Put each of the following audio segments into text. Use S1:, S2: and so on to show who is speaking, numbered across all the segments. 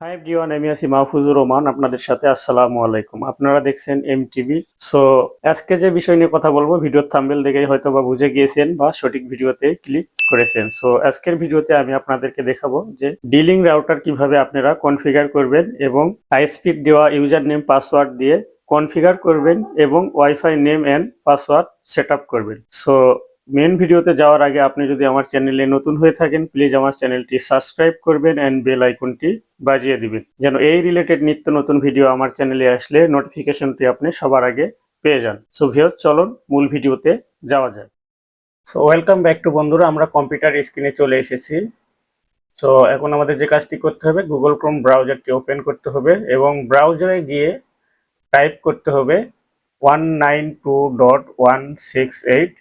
S1: Hi everyone আমি আছি মাহফুজুর রহমান, আপনাদের সাথে আসসালামু আলাইকুম। আপনারা দেখছেন এম টিভি সো আজকে যে বিষয় নিয়ে কথা বলব, ভিডিওর থাম্বেল দেখেই হয়তো বা বুঝে গিয়েছেন বা সঠিক ভিডিওতে ক্লিক করেছেন। সো আজকের ভিডিওতে আমি আপনাদেরকে দেখাবো যে ডিলিং রাউটার কীভাবে আপনারা কনফিগার করবেন এবং হাইস্পিড দেওয়া ইউজার নেম পাসওয়ার্ড দিয়ে কনফিগার করবেন এবং wifi name and password set করবেন। সো মেন ভিডিওতে যাওয়ার আগে আপনি যদি আমার চ্যানেলে নতুন হয়ে থাকেন প্লিজ আমার চ্যানেলটি সাবস্ক্রাইব করবেন অ্যান্ড বেল আইকনটি বাজিয়ে দিবেন। যেন এই রিলেটেড নিত্য নতুন ভিডিও আমার চ্যানেলে আসলে নোটিফিকেশনটি আপনি সবার আগে পেয়ে যান। সো ভিও চলুন মূল ভিডিওতে যাওয়া যায় সো ওয়েলকাম ব্যাক টু বন্ধুরা, আমরা কম্পিউটার স্ক্রিনে চলে এসেছি। সো এখন আমাদের যে কাজটি করতে হবে গুগল ক্রোম ব্রাউজারটি ওপেন করতে হবে এবং ব্রাউজারে গিয়ে টাইপ করতে হবে one nine two dot one six eight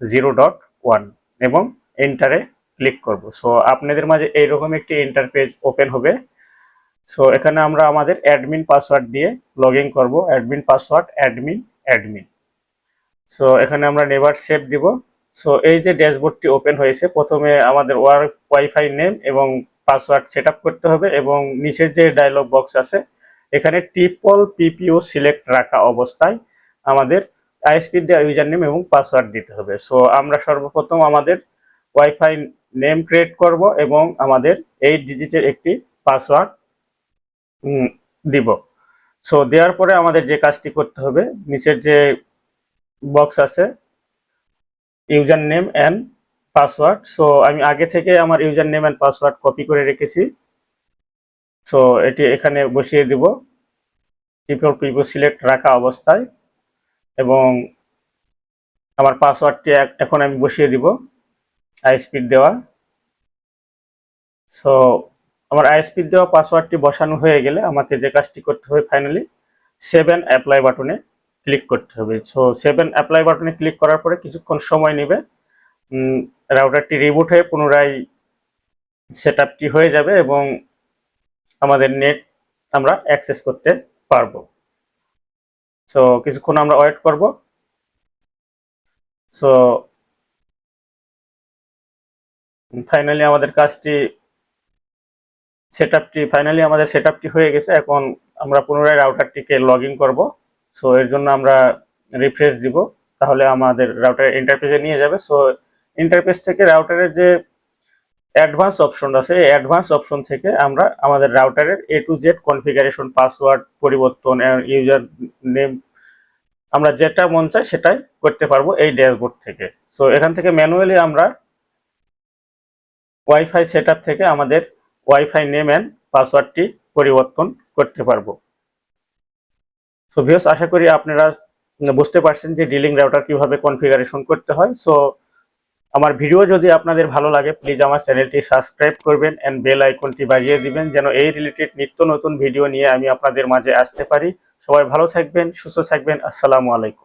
S1: zero dot one এবং এন্টারে ক্লিক করব। সো আপনাদের মাঝে এইরকম একটি ইন্টারপেজ ওপেন হবে। সো এখানে আমরা আমাদের অ্যাডমিন পাসওয়ার্ড দিয়ে লগ ইন করব। Admin password admin admin so এখানে আমরা নেভার সেভ দিব। সো এই যে ড্যাশবোর্ডটি ওপেন হয়েছে, প্রথমে আমাদের ওয়ার ওয়াইফাই নেম এবং পাসওয়ার্ড সেট করতে হবে এবং নিচের যে ডায়লগ বক্স আছে, এখানে ট্রিপল পিপিও সিলেক্ট রাখা অবস্থায় আমাদের আইএসপি দেওয়া ইউজার নেম এবং পাসওয়ার্ড দিতে হবে। সো আমরা সর্বপ্রথম আমাদের ওয়াইফাই নেম ক্রিয়েট করব এবং আমাদের এইট ডিজিটের একটি পাসওয়ার্ড দিব। সো দেওয়ার পরে আমাদের যে কাজটি করতে হবে, নিচের যে বক্স আছে user name and password. So আমি আগে থেকে আমার user name and password copy করে রেখেছি। সো এটি এখানে বসিয়ে দিব। টিপল পিপো সিলেক্ট রাখা অবস্থায়। এবং আমার পাসওয়ার্ডটি এখন আমি বসিয়ে দিব আইএসপির দেওয়া। সো আমার আইএসপির দেওয়া পাসওয়ার্ডটি বসানো হয়ে গেলে আমাকে যে কাজটি করতে হবে ফাইনালি সেভেন অ্যাপ্লাই বাটনে ক্লিক করতে হবে। সো সেভেন অ্যাপ্লাই বাটনে ক্লিক করার পরে কিছুক্ষণ সময় নেবে। রাউটারটি রিবুট হয়ে পুনরায় সেট হয়ে যাবে এবং আমাদের নেট আমরা অ্যাক্সেস করতে পারব। সো কিছুক্ষণ আমরা ওয়েট করব। সো ফাইনালি আমাদের কাজটি সেট আপটি ফাইনালি আমাদের সেট হয়ে গেছে। এখন আমরা পুনরায় রাউটারটিকে লগ ইন করব। সো এর জন্য আমরা রিফ্রেশ দিব। তাহলে আমাদের রাউটারের ইন্টারফেসে নিয়ে যাবে। সো ইন্টারফেস থেকে রাউটারের যে অ্যাডভান্স অপশন আছে। অ্যাডভান্স অপশন থেকে আমরা আমাদের রাউটারের A to Z configuration password পরিবর্তন ইউজার নেম আমরা যেটা মন চাই সেটাই করতে পারব এই ড্যাশবোর্ড থেকে। সো এখান থেকে ম্যানুয়ালি আমরা ওয়াইফাই সেট থেকে আমাদের ওয়াইফাই নেম অ্যান্ড পাসওয়ার্ডটি পরিবর্তন করতে পারব। সো ভিউস আশা করি আপনারা বুঝতে পারছেন যে ডিলিং রাউটার কীভাবে কনফিগারেশন করতে হয়। সো আমার ভিডিও যদি আপনাদের ভালো লাগে প্লিজ আমার চ্যানেলটি সাবস্ক্রাইব করবেন অ্যান্ড বেল আইকনটি বাজিয়ে দিবেন যেন এই রিলেটেড নিত্য নতুন ভিডিও নিয়ে আমি আপনাদের মাঝে আসতে পারি। সবাই ভালো থাকবেন, সুস্থ থাকবেন, আসসালামু আলাইকুম।